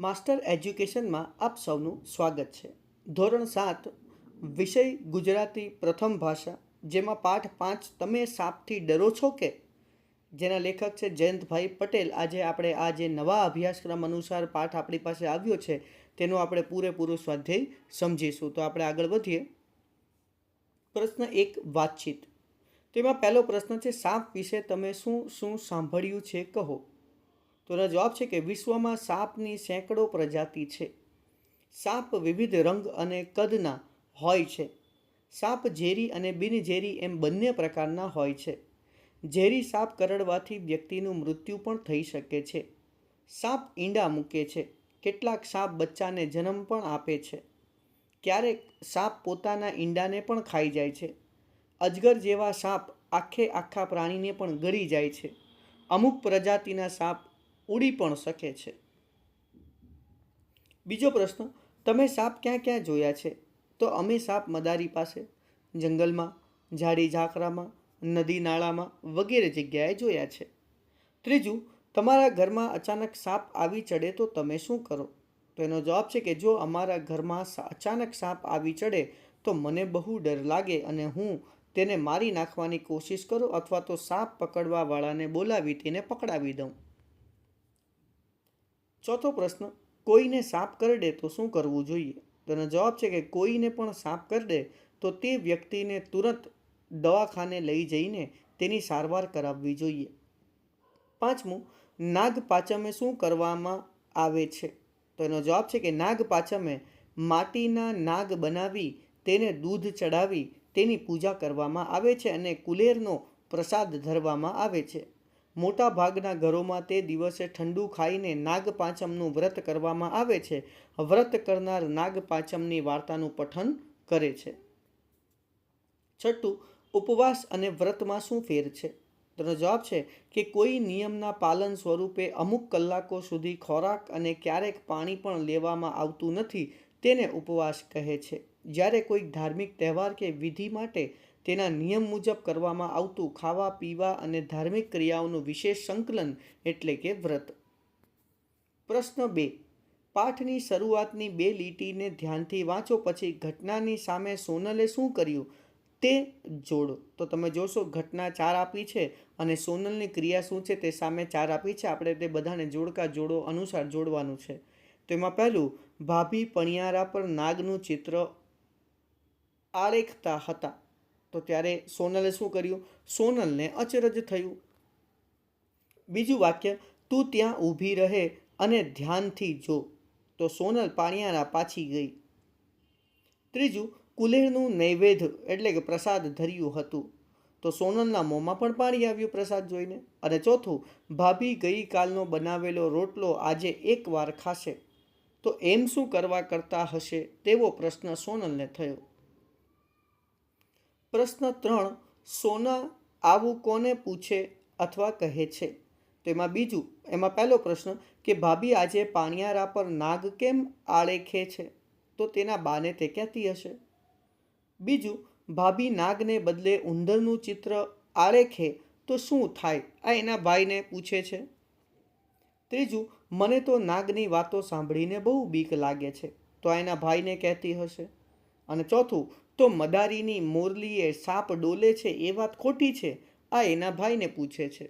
Master એજ્યુકેશનમાં આપ સૌનું સ્વાગત છે. ધોરણ સાત, વિષય ગુજરાતી પ્રથમ ભાષા, જેમાં પાઠ પાંચ તમે સાપથી ડરો છો કે? જેના લેખક છે જયંતભાઈ પટેલ. આજે આપણે આ જે નવા અભ્યાસક્રમ અનુસાર પાઠ આપણી પાસે આવ્યો છે, તેનો આપણે પૂરેપૂરો સ્વાધ્યાય સમજીશું. તો આપણે આગળ વધીએ. પ્રશ્ન એક, વાતચીત. તેમાં પહેલો પ્રશ્ન છે, સાપ વિશે તમે શું શું સાંભળ્યું છે? કહો. તો એનો જવાબ છે કે વિશ્વમાં સાપની સેંકડો પ્રજાતિ છે. સાપ વિવિધ રંગ અને કદના હોય છે. સાપ ઝેરી અને બિનઝેરી એમ બંને પ્રકારના હોય છે. ઝેરી સાપ કરડવાથી વ્યક્તિનું મૃત્યુ પણ થઈ શકે છે. સાપ ઈંડા મૂકે છે. કેટલાક સાપ બચ્ચાને જન્મ પણ આપે છે. ક્યારેક સાપ પોતાના ઈંડાને પણ ખાઈ જાય છે. અજગર જેવા સાપ આખે આખા પ્રાણીને પણ ગળી જાય છે. અમુક પ્રજાતિના સાપ ઉડી પણ શકે છે. બીજો પ્રશ્ન, તમે સાપ ક્યાં ક્યાં જોયા છે? તો અમે સાપ મદારી પાસે, જંગલમાં, ઝાડી ઝાકરામાં, નદી નાળામાં વગેરે જગ્યાએ જોયા છે. ત્રીજું, તમારા ઘરમાં અચાનક સાપ આવી ચડે તો તમે શું કરો? તો એનો જવાબ છે કે જો અમારા ઘરમાં અચાનક સાપ આવી ચડે તો મને બહુ ડર લાગે અને હું તેને મારી નાખવાની કોશિશ કરું અથવા તો સાપ પકડવાવાળાને બોલાવી તેને પકડાવી દઉં. ચોથો પ્રશ્ન, કોઈને સાપ કરડે તો શું કરવું જોઈએ? તેનો જવાબ છે કે કોઈને પણ સાપ કરડે તો તે વ્યક્તિને તુરંત દવાખાને લઈ જઈને તેની સારવાર કરાવવી જોઈએ. પાંચમું, નાગ પાંચમે શું કરવામાં આવે છે? તો જવાબ છે કે નાગ પાંચમે માટીના નાગ બનાવી, તેને દૂધ ચડાવી, તેની પૂજા કરવામાં આવે છે અને કુલેરનો પ્રસાદ ધરવામાં આવે છે. મોટા ભાગના ઘરોમાં તે દિવસે ઠંડુ ખાઈને નાગપાંચમનું વ્રત કરવામાં આવે છે. વ્રત કરનાર નાગપાંચમની વાર્તાનું પઠન કરે છે. છઠ્ઠું, ઉપવાસ અને વ્રતમાં શું ફેર છે? તેનો જવાબ છે કે કોઈ નિયમના પાલન સ્વરૂપે અમુક કલાકો સુધી ખોરાક અને ક્યારેક પાણી પણ લેવામાં આવતું નથી, તેને ઉપવાસ કહે છે. જ્યારે કોઈક ધાર્મિક તહેવાર કે વિધિ માટે તેના નિયમ મુજબ કરવામાં આવતું ખાવા, પીવા અને ધાર્મિક ક્રિયાઓનું વિશેષ સંકલન એટલે કે વ્રત. પ્રશ્ન બે. પાઠની શરૂઆતની બે લીટીને ધ્યાનથી વાંચો, પછી ઘટનાની સામે સોનલે શું કર્યું? તે જોડો. તો તમે જોશો, ઘટના ચાર આપી છે અને સોનલની ક્રિયા શું છે તે સામે ચાર આપી છે. આપણે તે બધાને જોડકા, જોડો અનુસાર જોડવાનું છે. તો એમાં પહેલું, ભાભી પણિયારા પર નાગનું ચિત્ર આરેખતા હતા. તો ત્યારે સોનલે શું કર્યું? સોનલને અચરજ થયું. બીજું વાક્ય, તું ત્યાં ઊભી રહે અને ધ્યાનથી જો. તો સોનલ પાણિયારા પાછી ગઈ. ત્રીજું, કુલેરનું નૈવેદ્ય એટલે કે પ્રસાદ ધર્યું હતું. તો સોનલના મોંમાં પણ પાણી આવ્યું પ્રસાદ જોઈને. અને ચોથું, ભાભી ગઈકાલનો બનાવેલો રોટલો આજે એકવાર ખાશે. તો એમ શું કરવા કરતા હશે તેવો પ્રશ્ન સોનલને થયો. પ્રશ્ન ત્રણ, સોના આવું કોને પૂછે અથવા કહે છે? તેમાં બીજું, એમાં પહેલો પ્રશ્ન કે ભાભી આજે પાણિયારા પર નાગ કેમ આળેખે છે? તો તેના બાને તે ક્યાંથી હશે. બીજું, ભાભી નાગને બદલે ઉંદરનું ચિત્ર આરેખે તો શું થાય? આ એના ભાઈને પૂછે છે. ત્રીજું, મને તો નાગની વાતો સાંભળીને બહુ બીક લાગે છે. તો આ એના ભાઈને કહેતી હશે. અને ચોથું તો મદારીની મોરલીએ સાપ ડોલે છે એ વાત ખોટી છે? આ એના ભાઈને પૂછે છે.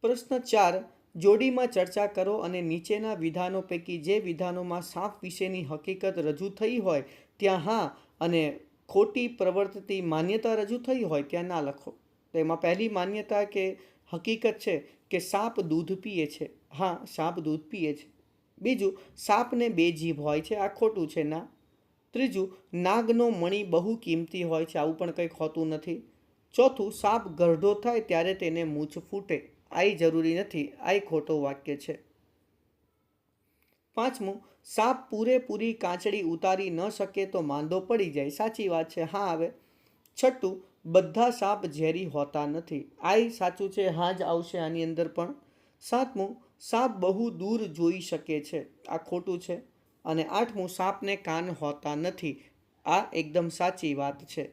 પ્રશ્ન ચાર, જોડીમાં ચર્ચા કરો અને નીચેના વિધાનો પૈકી જે વિધાનોમાં સાપ વિશેની હકીકત રજૂ થઈ હોય, ત્યાં હા અને ખોટી પ્રવર્તતી માન્યતા રજૂ થઈ હોય ત્યાં ના લખો. તો એમાં પહેલી માન્યતા કે હકીકત છે કે સાપ દૂધ પીએ છે. હા, સાપ દૂધ પીએ છે. બીજું, સાપને બે જીભ હોય છે. આ ખોટું છે. ના ત્રીજું, નાગનો મણી બહુ કિંમતી હોય છે, આવું પણ કંઈક હોતું નથી. ચોથું, સાપ ગરઢો થાય ત્યારે તેને મૂછ ફૂટે. આઈ જરૂરી નથી, આઈ ખોટો વાક્ય છે. પાંચમું, સાપ પૂરેપૂરી કાચડી ઉતારી ન શકે તો માંદો પડી જાય. સાચી વાત છે, હા આવે. છઠ્ઠું, બધા સાપ ઝેરી હોતા નથી. આઈ સાચું છે, હા જ આવશે આની અંદર પણ. સાતમું, સાપ બહુ દૂર જોઈ શકે છે. આ ખોટું છે. અને આઠમું સાપને કાન હોતા નથી. આ એકદમ સાચી વાત છે.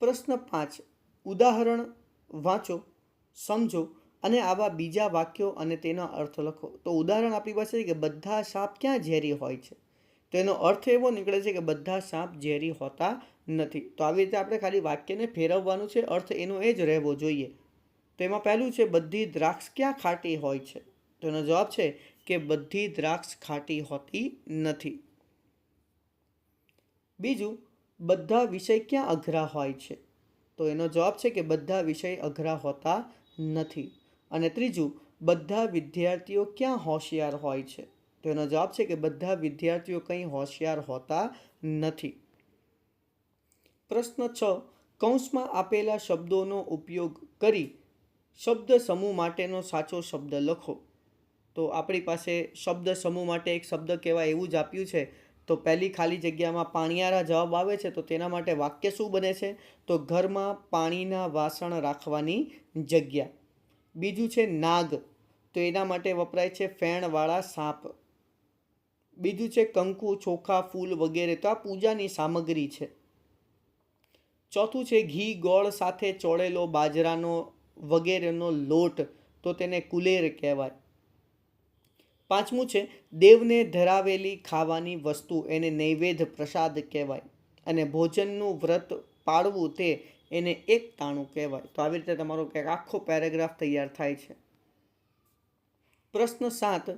પ્રશ્ન પાંચ. ઉદાહરણ વાંચો, સમજો અને આવા બીજા વાક્યો અને તેનો અર્થ લખો. તો ઉદાહરણ આપણી પાસે છે કે બધા સાપ ક્યાં ઝેરી હોય છે? તો એનો અર્થ એવો નીકળે છે કે બધા સાપ ઝેરી હોતા નથી. તો આવી રીતે આપણે ખાલી વાક્યને ફેરવવાનું છે, અર્થ એનો એ જ રહેવો જોઈએ. તો એમાં પહેલું છે, બધી દ્રાક્ષ ક્યાં ખાટી હોય છે? તો એનો જવાબ છે કે બધી દ્રાક્ષ ખાટી હોતી નથી. બીજું, બધા વિષય ક્યાં અઘરા હોય છે? તો એનો જવાબ છે કે બધા વિષય અઘરા હોતા નથી. અને ત્રીજું, બધા વિદ્યાર્થીઓ ક્યાં હોશિયાર હોય છે? તો એનો જવાબ છે કે બધા વિદ્યાર્થીઓ કંઈ હોશિયાર હોતા નથી. પ્રશ્ન છ, કૌંસમાં આપેલા શબ્દોનો ઉપયોગ કરી શબ્દ સમૂહ માટેનો સાચો શબ્દ લખો. તો આપણી પાસે શબ્દ સમૂહ માટે એક શબ્દ કહેવાય એવું જ આપ્યું છે. તો પહેલી ખાલી જગ્યામાં પાણીયારા જવાબ આવે છે તો તેના માટે વાક્ય શું બને છે? તો ઘરમાં પાણીના વાસણ રાખવાની જગ્યા. બીજું છે નાગ. તો એના માટે વપરાય છે ફેણવાળા સાપ. બીજું છે કંકુ, ચોખા, ફૂલ વગેરે. તો આ પૂજાની સામગ્રી છે. ચોથું છે ઘી, ગોળ સાથે ચોળેલો બાજરાનો વગેરેનો લોટ. તો તેને કુલેર કહેવાય. પાંચમું છે, દેવને ધરાવેલી ખાવાની વસ્તુ એને નૈવેદ્ય પ્રસાદ કહેવાય અને ભોજનનું વ્રત પાળવું તે એને એક તાણું કહેવાય. તો આવી રીતે તમારો કંઈક આખો પેરેગ્રાફ તૈયાર થાય છે. પ્રશ્ન સાત,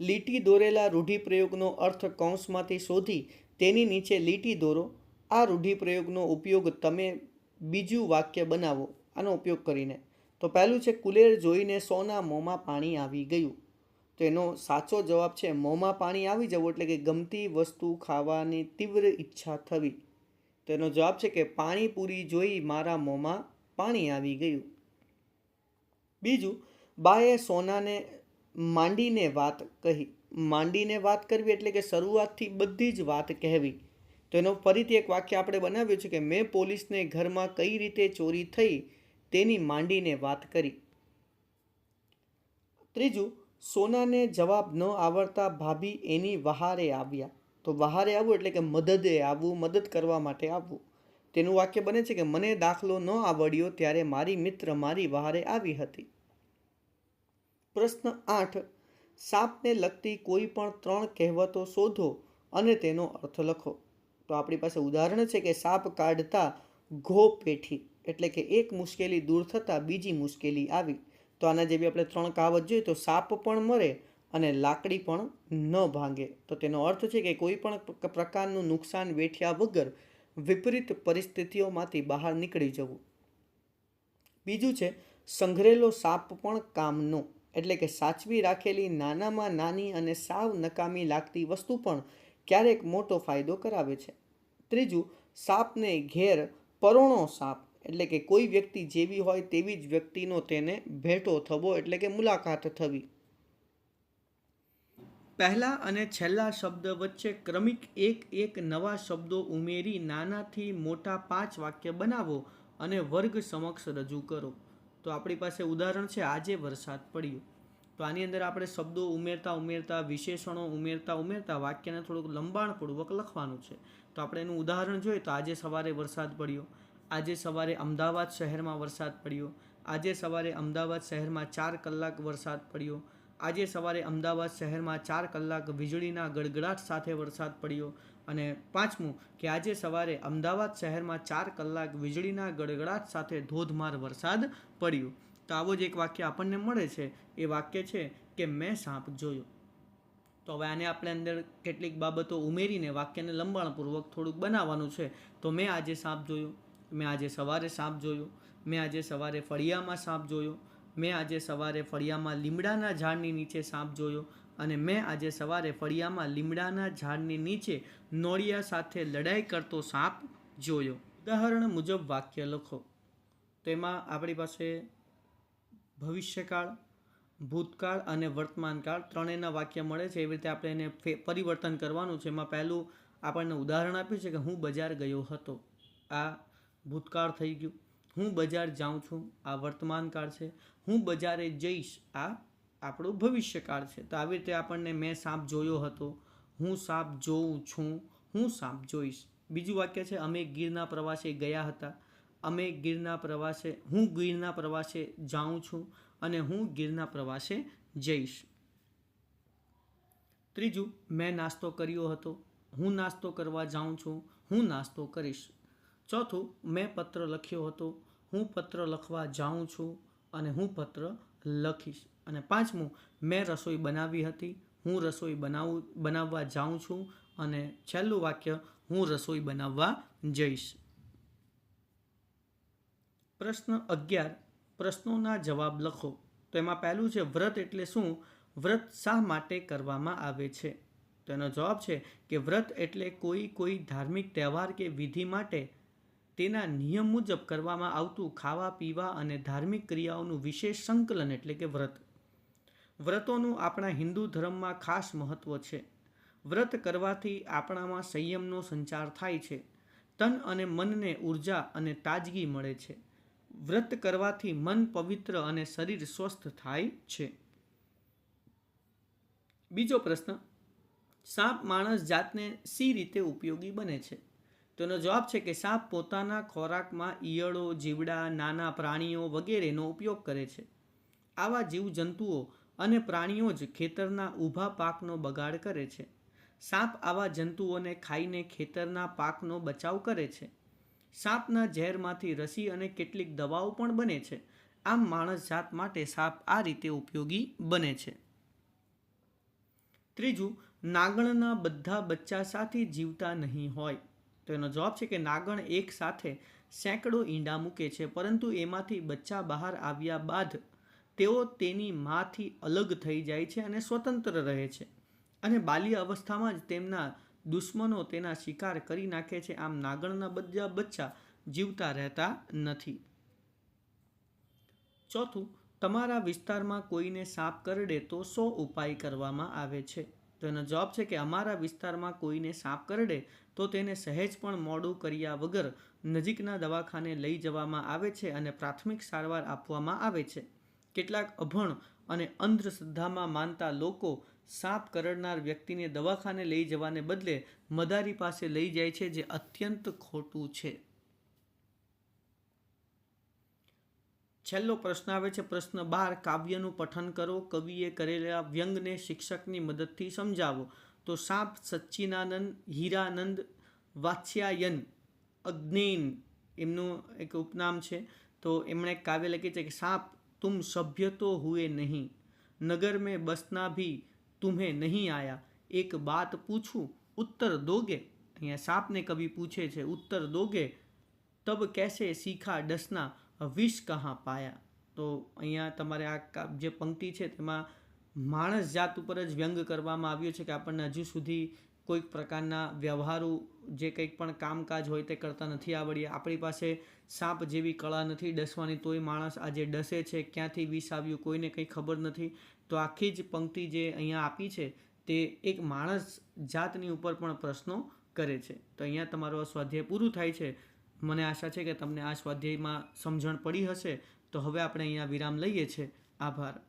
લીટી દોરેલા રૂઢિપ્રયોગનો અર્થ કૌંસમાંથી શોધી તેની નીચે લીટી દોરો. આ રૂઢિપ્રયોગનો ઉપયોગ તમે બીજું વાક્ય બનાવો. આનો ઉપયોગ કરીને. તો પહેલું છે, કુલેર જોઈને સોના મોંમાં પાણી આવી ગયું. તો એનો સાચો જવાબ છે, મોંમાં પાણી આવી જવું એટલે કે ગમતી વસ્તુ ખાવાની તીવ્ર ઈચ્છા થવી. તો એનો જવાબ છે કે પાણીપુરી જોઈ મારા મોંમાં પાણી આવી ગયું. બીજું, બાએ સોનાને માંડીને વાત કહી. માંડીને વાત કરવી એટલે કે શરૂઆતથી બધી જ વાત કહેવી. તો એનો ફરીથી એક વાક્ય આપણે બનાવ્યું છે કે મેં પોલીસને ઘરમાં કઈ રીતે ચોરી થઈ તેની માંડીને વાત કરી. ત્રીજું સોનાને જવાબ ન આવડતા ભાભી એની વહારે આવ્યા. તો વહારે આવવું એટલે કે મદદે આવવું, મદદ કરવા માટે આવવું. તેનું વાક્ય બને છે કે, મને દાખલો ન આવડ્યો ત્યારે મારી મિત્ર મારી વહારે આવી હતી. પ્રશ્ન આઠ. સાપને લગતી કોઈ પણ ત્રણ કહેવતો શોધો અને તેનો અર્થ લખો. તો આપણી પાસે ઉદાહરણ છે કે, સાપ કાઢતા ઘો પેઠી. એટલે કે, એક મુશ્કેલી દૂર થતાં બીજી મુશ્કેલી આવી. તો આના જેવી આપણે ત્રણ કહાવત જોઈએ તો સાપ પણ મરે અને લાકડી પણ ન ભાંગે. તો તેનો અર્થ છે કે કોઈ પણ પ્રકારનું નુકસાન વેઠ્યા વગર વિપરીત પરિસ્થિતિઓમાંથી બહાર નીકળી જવું. બીજું છે, સંઘરેલો સાપ પણ કામનો, એટલે કે સાચવી રાખેલી નાનામાં નાની અને સાવ નકામી લાગતી વસ્તુ પણ ક્યારેક મોટો ફાયદો કરાવે છે. ત્રીજું, સાપને ઘેર પરોણો સાપ એટલે કે કોઈ વ્યક્તિ જેવી હોય તેવી જ વ્યક્તિનો તેને ભેટો થવો એટલે કે મુલાકાત થવી. પહેલા અને છેલ્લા શબ્દ વચ્ચે ક્રમિક એક એક નવા શબ્દો ઉમેરી નાનાથી મોટા પાંચ વાક્ય બનાવો અને વર્ગ સમક્ષ રજૂ કરો. તો આપણી પાસે ઉદાહરણ છે, આજે વરસાદ પડ્યો. તો આની અંદર આપણે શબ્દો ઉમેરતા ઉમેરતા, વિશેષણો ઉમેરતા ઉમેરતા વાક્યને થોડુંક લંબાણપૂર્વક લખવાનું છે. તો આપણે એનું ઉદાહરણ જોઈએ તો આજે સવારે વરસાદ પડ્યો. આજે સવારે અમદાવાદ શહેરમાં વરસાદ પડ્યો. આજે સવારે અમદાવાદ શહેરમાં ચાર કલાક વરસાદ પડ્યો. આજે સવારે અમદાવાદ શહેરમાં ચાર કલાક વીજળીના ગડગડાટ સાથે વરસાદ પડ્યો. અને પાંચમું કે આજે સવારે અમદાવાદ શહેરમાં ચાર કલાક વીજળીના ગડગડાટ સાથે ધોધમાર વરસાદ પડ્યો. તો આવો જ એક વાક્ય આપણને મળે છે. એ વાક્ય છે કે મેં સાપ જોયો. તો હવે આને આપણે અંદર કેટલીક બાબતો ઉમેરીને વાક્યને લંબાણપૂર્વક થોડુંક બનાવવાનું છે. તો મેં આજે સાપ જોયો. મેં આજે સવારે સાપ જોયો, મેં આજે સવારે ફળિયામાં સાપ જોયો, મેં આજે સવારે ફળિયામાં લીમડાના ઝાડની નીચે સાપ જોયો અને મેં આજે સવારે ફળિયામાં લીમડાના ઝાડની નીચે નોળિયા સાથે લડાઈ કરતો સાપ જોયો. ઉદાહરણ મુજબ વાક્ય લખો. તેમાં આપણી પાસે ભવિષ્યકાળ, ભૂતકાળ અને વર્તમાનકાળ ત્રણેયના વાક્ય મળે છે. એવી રીતે આપણે એને પરિવર્તન કરવાનું છે. એમાં પહેલું આપણને ઉદાહરણ આપ્યું છે કે હું બજાર ગયો હતો. આ ભૂતકાળ થઈ ગયું. હું બજાર જાઉં છું. આ વર્તમાનકાળ છે. હું બજારે જઈશ. આ આપણો ભવિષ્યકાળ છે. તો આવી રીતે આપણને મેં સાપ જોયો હતો. હું સાપ જોઉં છું. હું સાપ જોઈશ. બીજું વાક્ય છે, અમે ગીરના પ્રવાસે ગયા હતા. અમે ગીરના પ્રવાસે, હું ગીરના પ્રવાસે જાઉં છું અને હું ગીરના પ્રવાસે જઈશ. ત્રીજું, મેં નાસ્તો કર્યો હતો. હું નાસ્તો કરવા જાઉં છું. હું નાસ્તો કરીશ. ચોથું, મેં પત્ર લખ્યો હતો. હું પત્ર લખવા જાઉં છું અને હું પત્ર લખીશ. અને પાંચમું, મેં રસોઈ બનાવી હતી. હું રસોઈ બનાવું, બનાવવા જાઉં છું અને છેલ્લું વાક્ય, હું રસોઈ બનાવવા જઈશ. પ્રશ્ન અગિયાર, પ્રશ્નોના જવાબ લખો. તો એમાં પહેલું છે, વ્રત એટલે શું? વ્રત શા માટે કરવામાં આવે છે? તો એનો જવાબ છે કે વ્રત એટલે કોઈ કોઈ ધાર્મિક તહેવાર કે વિધિ માટે તેના નિયમ મુજબ કરવામાં આવતું ખાવા, પીવા અને ધાર્મિક ક્રિયાઓનું વિશેષ સંકલન એટલે કે વ્રત. વ્રતોનું આપણા હિન્દુ ધર્મમાં ખાસ મહત્વ છે. વ્રત કરવાથી આપણામાં સંયમનો સંચાર થાય છે. તન અને મનને ઊર્જા અને તાજગી મળે છે. વ્રત કરવાથી મન પવિત્ર અને શરીર સ્વસ્થ થાય છે. બીજો પ્રશ્ન, સાપ માણસ જાતને સી રીતે ઉપયોગી બને છે? તો એનો જવાબ છે કે સાપ પોતાના ખોરાકમાં ઈયળો, જીવડા, નાના પ્રાણીઓ વગેરેનો ઉપયોગ કરે છે. આવા જીવજંતુઓ અને પ્રાણીઓ જ ખેતરના ઊભા પાકનો બગાડ કરે છે. સાપ આવા જંતુઓને ખાઈને ખેતરના પાકનો બચાવ કરે છે. સાપના ઝેરમાંથી રસી અને કેટલીક દવાઓ પણ બને છે. આમ માણસ જાત માટે સાપ આ રીતે ઉપયોગી બને છે. ત્રીજું, નાગણના બધા બચ્ચા સાથે જીવતા નહીં હોય. તો એનો જવાબ છે કે નાગણ એક સાથે સેંકડો ઈંડા મૂકે છે, પરંતુ એમાંથી બચ્ચા બહાર આવ્યા બાદ તેઓ તેની માથી અલગ થઈ જાય છે અને સ્વતંત્ર રહે છે અને બાલ્ય અવસ્થામાં જ તેમના દુશ્મનો તેના શિકાર કરી નાખે છે. આમ નાગણના બધા બચ્ચા જીવતા રહેતા નથી. ચોથું, તમારા વિસ્તારમાં કોઈને સાપ કરડે તો શો ઉપાય કરવામાં આવે છે. તો એનો જવાબ છે કે અમારા વિસ્તારમાં કોઈને સાપ કરડે તો તેને સહેજ પણ મોડું કર્યા વગર નજીકના દવાખાને લઈ જવામાં આવે છે અને પ્રાથમિક સારવાર આપવામાં આવે છે. કેટલાક અભણ અને અંધશ્રદ્ધામાં માનતા લોકો સાપ કરડનાર વ્યક્તિને દવાખાને લઈ જવાને બદલે મદારી પાસે લઈ જાય છે, જે અત્યંત ખોટું છે. છેલ્લો પ્રશ્ન આવે છે, પ્રશ્ન બાર, કાવ્યનું પઠન કરો, કવિએ કરેલા વ્યંગને શિક્ષકની મદદથી સમજાવો. તો સાપ સચ્ચિનાનંદ હીરાનંદ, વાત્સ્યાયન અગ્નેન એમનું એક ઉપનામ છે. તો એમણે કાવ્ય લખી છે કે, સાપ, તુમ સભ્ય તો હુએ નહીં. નગર મેં બસના ભી તુમે નહીં આયા. એક બાત પૂછું, ઉત્તર દોગે? અહીંયા સાપને કવિ પૂછે છે, ઉત્તર દોગે? તબ કેસે શીખા ડસના? વિષ કહા પાયા. તો અહીંયા તમારે આ જે પંક્તિ છે તેમાં માણસ જાત ઉપર જ વ્યંગ કરવામાં આવ્યો છે કે આપણને હજુ સુધી કોઈક પ્રકારના વ્યવહારો જે કંઈક પણ કામકાજ હોય તે કરતા નથી આવડ્યા. આપણી પાસે સાપ જેવી કળા નથી ડસવાની, તોય માણસ આજે ડસે છે, ક્યાંથી વિષ આવ્યું કોઈને કંઈ ખબર નથી. તો આખી જ પંક્તિ જે અહીંયા આપી છે તે એક માણસ જાતની ઉપર પણ પ્રશ્નો કરે છે. તો અહીંયા તમારું સ્વાધ્યાય પૂરું થાય છે. મને આશા છે કે તમને આ સ્વાધ્યાયમાં સમજણ પડી હશે. તો હવે આપણે અહીંયા વિરામ લઈએ છીએ. આભાર.